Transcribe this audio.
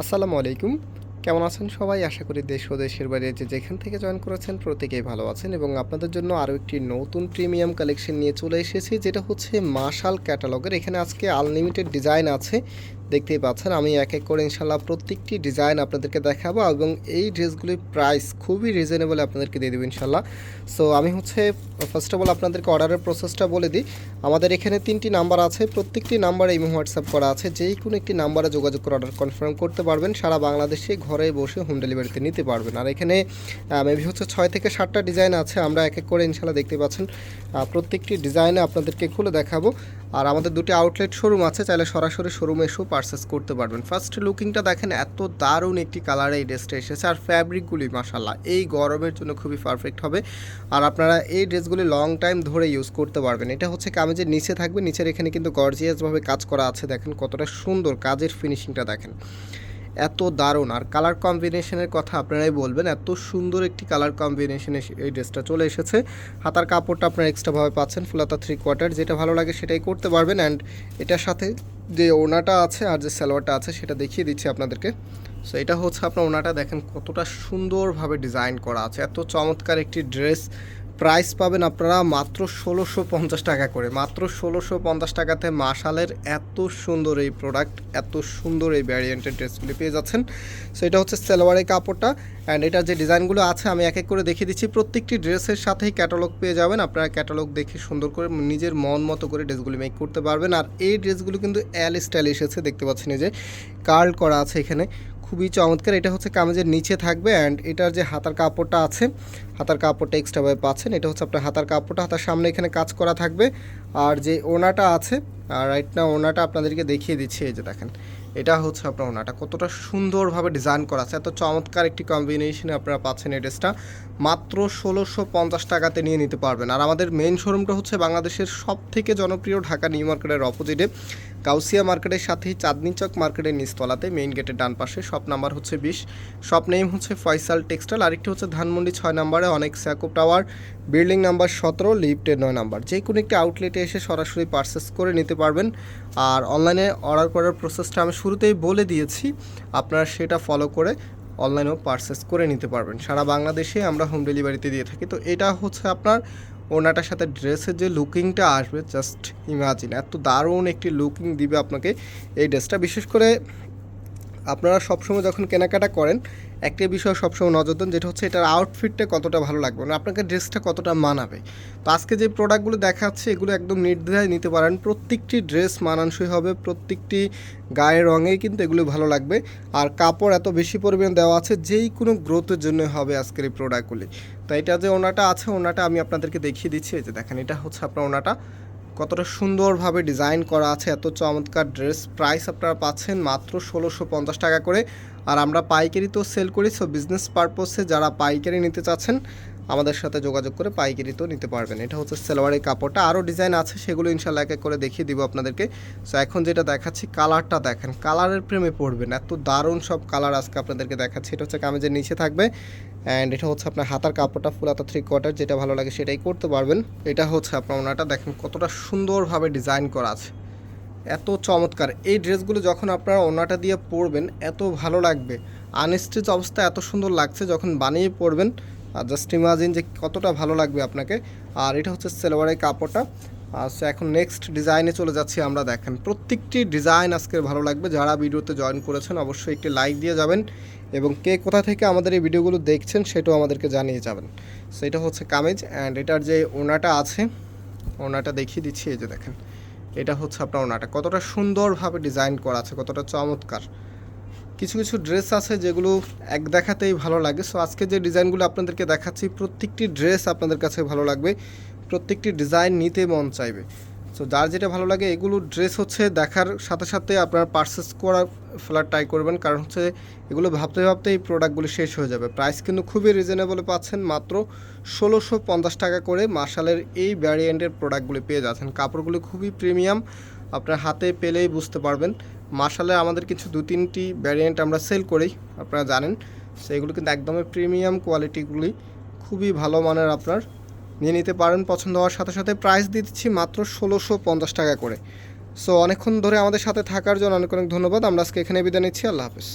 আসসালামু আলাইকুম। কেমন আছেন সবাই? আশা করি দেশ ও দেশের বাইরে যে যেখান থেকে জয়েন করেছেন প্রত্যেকেই ভালো আছেন এবং আপনাদের জন্য আরও একটি নতুন প্রিমিয়াম কালেকশন নিয়ে চলে এসেছি, যেটা হচ্ছে মাশাল ক্যাটালগের এখানে আজকে আনলিমিটেড ডিজাইন আছে। দেখতেই পাচ্ছেন, আমি এক এক করে ইনশাল্লাহ প্রত্যেকটি ডিজাইন আপনাদেরকে দেখাবো এবং এই ড্রেসগুলির প্রাইস খুবই রিজনেবল আপনাদেরকে দিয়ে দেবো ইনশাল্লাহ। সো আমি হচ্ছে ফার্স্ট অফ অল আপনাদেরকে অর্ডারের প্রসেসটা বলে দিই। আমাদের এখানে তিনটি নাম্বার আছে, প্রত্যেকটি নাম্বারে ইমো হোয়াটসঅ্যাপ করা আছে যেই কোনো একটি নাম্বারে যোগাযোগ করে অর্ডার কনফার্ম করতে পারবেন, সারা বাংলাদেশে ঘরে বসে হোম ডেলিভারিতে নিতে পারবেন। আর এখানে মেবি হচ্ছে ছয় থেকে সাতটা ডিজাইন আছে, আমরা এক এক করে ইনশাল্লাহ দেখতে পাচ্ছেন প্রত্যেকটি ডিজাইনে আপনাদেরকে খুলে দেখাবো। আর আমাদের দুটি আউটলেট শোরুম আছে, চাইলে সরাসরি শোরুমে এসেও পারচেস করতে পারবেন। ফার্স্ট লুকিংটা দেখেন, এত দারুণ একটি কালারে এই ড্রেসটা এসেছে। আর ফ্যাব্রিকগুলি মাসাল্লাহ এই গরমের জন্য খুবই পারফেক্ট হবে। আর আপনারা এই ড্রেসগুলি লং টাইম ধরে ইউজ করতে পারবেন। এটা হচ্ছে কামিজের নিচে থাকবে, নিচের এখানে কিন্তু গর্জিয়াসভাবে কাজ করা আছে। দেখেন কতটা সুন্দর কাজের ফিনিশিংটা দেখেন। এত দারুণ। আর কালার কম্বিনেশনের কথা আপনারাই বলবেন, এত সুন্দর একটি কালার কম্বিনেশনে এই ড্রেসটা চলে এসেছে। হাতার কাপড়টা আপনারা এক্সট্রাভাবে পাচ্ছেন, ফুলাতা থ্রি কোয়ার্টার যেটা ভালো লাগে সেটাই করতে পারবেন। অ্যান্ড এটার সাথে যে ওনাটা আছে আর যে সালোয়ারটা আছে, সেটা দেখিয়ে দিচ্ছি আপনাদেরকে। সো এটা হচ্ছে আপনার ওনাটা দেখেন কতটা সুন্দরভাবে ডিজাইন করা আছে। এত চমৎকার একটি ড্রেস প্রাইস পাবেন আপনারা মাত্র ষোলোশো পঞ্চাশ টাকা করে। মাত্র ষোলোশো পঞ্চাশ টাকাতে মাশালের এত সুন্দর এই প্রোডাক্ট এত সুন্দর এই ভ্যারিয়েন্টের ড্রেসগুলি পেয়ে যাচ্ছেন। সো এটা হচ্ছে সালোয়ারের কাপড়টা অ্যান্ড এটার যে ডিজাইনগুলো আছে, আমি এক এক করে দেখিয়ে দিচ্ছি। প্রত্যেকটি ড্রেসের সাথেই ক্যাটালগ পেয়ে যাবেন। আপনারা ক্যাটালগ দেখে সুন্দর করে নিজের মন মতো করে ড্রেসগুলি মেক করতে পারবেন। আর এই ড্রেসগুলো কিন্তু এল স্টাইল এসেছে, দেখতে পাচ্ছেন এই যে কার্ল করা আছে এখানে। খুবই চমৎকার। এটা হচ্ছে কামেজের নিচে থাকবে অ্যান্ড এটার যে হাতার কাপড়টা আছে, হাতার কাপড়টা এক্সট্রাভাবে পাচ্ছেন, এটা হচ্ছে আপনার হাতার কাপড়টা, হাতার সামনে এখানে কাজ করা থাকবে। আর যে ওনাটা আছে রাইট না ওনাটা আপনাদেরকে দেখিয়ে দিচ্ছি, এই যে দেখেন। এটা হচ্ছে আপনার ওনাটা। কতটা সুন্দরভাবে ডিজাইন করা আছে। এত চমৎকার একটি কম্বিনেশনে আপনারা পাচ্ছেন এই ড্রেসটা মাত্র ষোলোশো পঞ্চাশ টাকাতে নিয়ে নিতে পারবেন। আর আমাদের মেন শোরুমটা হচ্ছে বাংলাদেশের সব থেকে জনপ্রিয় ঢাকা নিউ মার্কেটের অপোজিটে কাউসিয়া মার্কেটের সাথেই চাঁদনি চক মার্কেটের নিচতলাতে মেইন গেটের ডান পাশে। শপ নাম্বার হচ্ছে বিশ। শপ নেম হচ্ছে ফয়সাল টেক্সটাইল আরেকটি হচ্ছে ধানমন্ডি ছয় নাম্বারে, অনেক স্যাকোপ টাওয়ার বিল্ডিং নাম্বার সতেরো লিফটের নয় নাম্বার। যে কোনো একটি আউটলেটে এসে সরাসরি পারচেস করে নিতে পারবেন। আর অনলাইনে অর্ডার করার প্রসেসটা আমি শুরুতেই বলে দিয়েছি। আপনারা সেটা ফলো করে অনলাইনেও পারচেস করে নিতে পারবেন। সারা বাংলাদেশে আমরা হোম ডেলিভারিতে দিয়ে থাকি। তো এটা হচ্ছে আপনার ওনাটার সাথে ড্রেসের যে লুকিংটা আসবে জাস্ট ইমাজিন এত দারুণ একটি লুকিং দিবে আপনাকে এই ড্রেসটা বিশেষ করে আপনারা সবসময় যখন কেনাকাটা করেন, একটা বিষয় সবসময় নজর দেন, যেটা হচ্ছে এটার আউটফিটটা কতটা ভালো লাগবে মানে আপনাকে ড্রেসটা কতটা মানাবে। তো আজকে যে প্রোডাক্টগুলো দেখাচ্ছে, এগুলো একদম নির্দ্বিধায় নিতে পারেন। প্রত্যেকটি ড্রেস মানানসই হবে, প্রত্যেকটি গায়ের রঙেই কিন্তু এগুলো ভালো লাগবে। আর কাপড় এত বেশি পরিমাণ দেওয়া আছে, যেই কোনো গ্রোথের জন্য হবে আজকের এই প্রোডাক্টগুলি তো এটা যে ওনাটা আছে, ওনাটা আমি আপনাদেরকে দেখিয়ে দিচ্ছি। এই যে দেখেন, এটা হচ্ছে আপনার ওনাটা। কতটা সুন্দরভাবে ডিজাইন করা আছে, এত চমৎকার ড্রেস প্রাইস আপনারা পাচ্ছেন মাত্র ষোলোশো পঞ্চাশ টাকা করে। আর আমরা পাইকারি তো সেল করি সো বিজনেস পারপসে যারা পাইকারি নিতে চাচ্ছেন আমাদের সাথে যোগাযোগ করে পাইকারিতেও নিতে পারবেন। এটা হচ্ছে সেলোয়ারের কাপড়টা। আরও ডিজাইন আছে, সেগুলো ইনশাল্লাহ এক এক করে দেখিয়ে দিব আপনাদেরকে। সো এখন যেটা দেখাচ্ছি, কালারটা দেখেন। কালারের প্রেমে পড়বেন, এত দারুণ সব কালার আজকে আপনাদেরকে দেখাচ্ছি। এটা হচ্ছে কামেজের নিচে থাকবে অ্যান্ড এটা হচ্ছে আপনার হাতার কাপড়টা ফুল হাতা থ্রি কোয়ার্টার যেটা ভালো লাগে সেটাই করতে পারবেন। এটা হচ্ছে আপনার ওনাটা দেখেন, কতটা সুন্দরভাবে ডিজাইন করা আছে। এত চমৎকার। এই ড্রেসগুলো যখন আপনারা ওনাটা দিয়ে পরবেন, এত ভালো লাগবে। আনস্টিচ অবস্থা এত সুন্দর লাগছে যখন বানিয়ে পরবেন জাস্ট ইমাজিন যে কতটা ভালো লাগবে আপনাকে। আর এটা হচ্ছে সেলোয়ারের কাপড়টা। আর এখন নেক্সট ডিজাইনে চলে যাচ্ছি আমরা, দেখেন। প্রত্যেকটি ডিজাইন আজকে ভালো লাগবে। যারা ভিডিওতে জয়েন করেছেন, অবশ্যই একটি লাইক দিয়ে যাবেন। এবং কে কোথা থেকে আমাদের এই ভিডিওগুলো দেখছেন, সেটাও আমাদেরকে জানিয়ে যাবেন। সো এটা হচ্ছে কামেজ অ্যান্ড এটার যে ওনাটা আছে, ওনাটা দেখিয়ে দিচ্ছি, এই যে দেখেন। এটা হচ্ছে আপনার ওনাটা। কতটা সুন্দরভাবে ডিজাইন করা আছে, কতটা চমৎকার। কিছু কিছু ড্রেস আছে যেগুলো এক দেখাতেই ভালো লাগে। সো আজকে যে ডিজাইনগুলো আপনাদেরকে দেখাচ্ছি, প্রত্যেকটি ড্রেস আপনাদের কাছে ভালো লাগবে। প্রত্যেকটি ডিজাইন নিতে মন চাইবে। সো যার যেটা ভালো লাগে, এগুলো ড্রেস হচ্ছে দেখার সাথে সাথে আপনার পার্সেস করা ফেলার ট্রাই করবেন। কারণ হচ্ছে, এগুলো ভাবতে ভাবতে এই প্রোডাক্টগুলি শেষ হয়ে যাবে। প্রাইস কিন্তু খুবই রিজনেবলে পাচ্ছেন। মাত্র ষোলোশো পঞ্চাশ টাকা করে মার্শালের এই ভ্যারিয়েন্টের প্রোডাক্টগুলি পেয়ে যাচ্ছেন। কাপড়গুলি খুবই প্রিমিয়াম আপনার হাতে পেলেই বুঝতে পারবেন। মার্শালের আমাদের কিছু দু তিনটি ভ্যারিয়েন্ট আমরা সেল করি, আপনারা জানেন। সেগুলো কিন্তু একদমই প্রিমিয়াম কোয়ালিটিগুলি খুবই ভালো মানের আপনার। নিয়ে নিতে পারেন, পছন্দ হওয়ার সাথে সাথে প্রাইস দিচ্ছি মাত্র ষোলোশো পঞ্চাশ টাকা করে। সো অনেকক্ষণ ধরে আমাদের সাথে থাকার জন্য অনেক অনেক ধন্যবাদ। আমরা আজকে এখানে বিদায় নিচ্ছি। আল্লাহ হাফেজ।